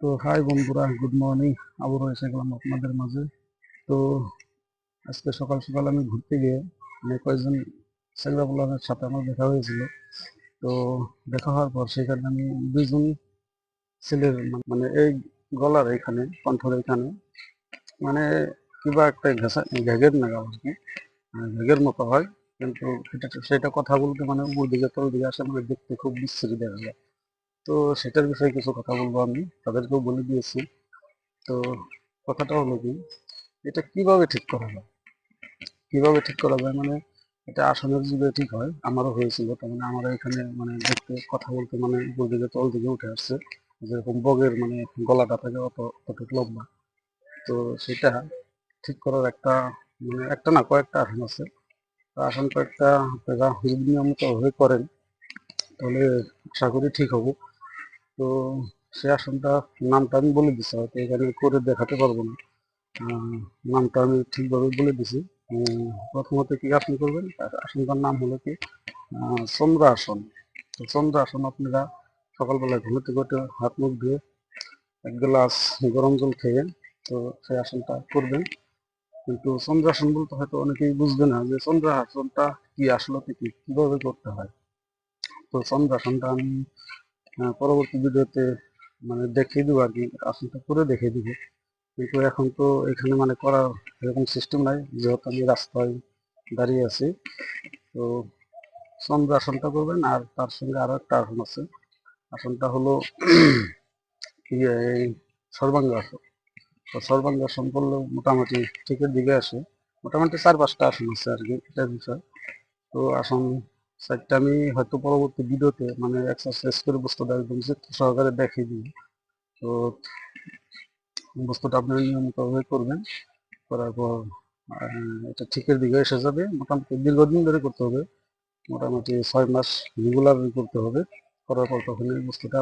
তো হাই বন্ধুরা good morning আবারও এসে গেলাম আপনাদের মাঝে। তো আজকে সকাল সকাল আমি ঘুরতে গিয়ে মানে কয়েকজন সেগ্রাপুলারের সাথে আমার দেখা হয়েছিল। তো দেখা হওয়ার পর সেখানে আমি দুজন ছেলের মানে এই গলার এখানে, কণ্ঠর এখানে মানে কিবা একটা ঘেঁষা ঘেগের নাগা আর কি মানে ঘেগের মতো হয়। কিন্তু সেটা সেটা কথা বলতে মানে উপর দিকে তল দিকে আসে মানে দেখতে খুব বিশ্রী দেখা যায়। তো সেটার বিষয়ে কিছু কথা বলব আমি। তাদেরকেও বলে দিয়েছি। তো কথাটা হলো কি, এটা কীভাবে ঠিক করা যায়? কীভাবে ঠিক করা যায় মানে এটা আসনের যুগে ঠিক হয়, আমারও হয়েছিল। তার মানে আমার এখানে মানে দেখতে, কথা বলতে মানে উপর দিকে তল দিকে উঠে আসছে। যেরকম বগের মানে গলাটা থাকে অত, অতটুকু লম্বা। তো সেটা ঠিক করার একটা মানে একটা না কয়েকটা আসন আছে। আসন কয়েকটা, আপনারা যদি নিয়মিত হয়ে করেন, তাহলে আশা করি ঠিক হব। তো সে আসনটা নামটা আমি বলে দিচ্ছি হয়তো এখানে করে দেখাতে পারব না। নামটা আমি ঠিকভাবে বলে দিছি। প্রথমত কি আপনি করবেন? আসনটার নাম হলো কি? আহ, চন্দ্র আসন। তো চন্দ্র আসন আপনারা সকালবেলা ঘুমে থেকে উঠে হাত মুখ ধুয়ে এক গ্লাস গরম জল খেয়ে তো সেই আসনটা করবেন। কিন্তু চন্দ্রাসন বলতে হয়তো অনেকেই বুঝবে না যে চন্দ্রাসনটা কি আসলে কি কীভাবে করতে হয়। তো চন্দ্রাসনটা আমি পরবর্তী ভিডিওতে মানে দেখিয়ে দেবো আর কি আসনটা করে দেখিয়ে দিব। কিন্তু এখন তো এখানে মানে করার এরকম সিস্টেম নাই যেহেতু আমি রাস্তায় দাঁড়িয়ে আছি। তো চন্দ্র আসনটা করবেন আর তার সঙ্গে আরও একটা আসন আছে। আসনটা হলো ইয়ে, এই সর্বাঙ্গ আসন। তো সর্বাঙ্গ আসন করলে মোটামুটি ঠিকের দিকে আসে। মোটামুটি চার পাঁচটা আসন আছে আর কি এটার বিষয়। তো আসন সাইডটা আমি হয়তো পরবর্তী ভিডিওতে মানে এক্সারসাইজ করে বস্তুটা একদম সহকারে দেখিয়ে দিই তো বস্তুটা আপনারা নিয়মিতভাবে করবেন, করার পর এটা ঠিকের দিকে এসে যাবে। মোটামুটি দীর্ঘদিন ধরে করতে হবে। মোটামুটি ছয় মাস রেগুলার করতে হবে। করার পর তখন এই বস্তুটা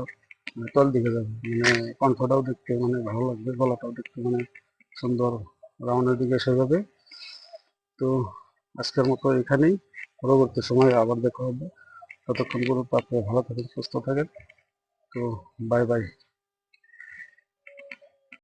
মানে তল দিকে যাবে। মানে কণ্ঠটাও দেখতে মানে ভালো লাগবে, গলাটাও দেখতে মানে সুন্দর রাউন্ডের দিকে এসে যাবে। তো আজকের মতো এখানেই। পরবর্তী সময়ে আবার দেখা হবে। ততক্ষণ পর্যন্ত আপনারা ভালো থাকেন, সুস্থ থাকেন। তো বাই বাই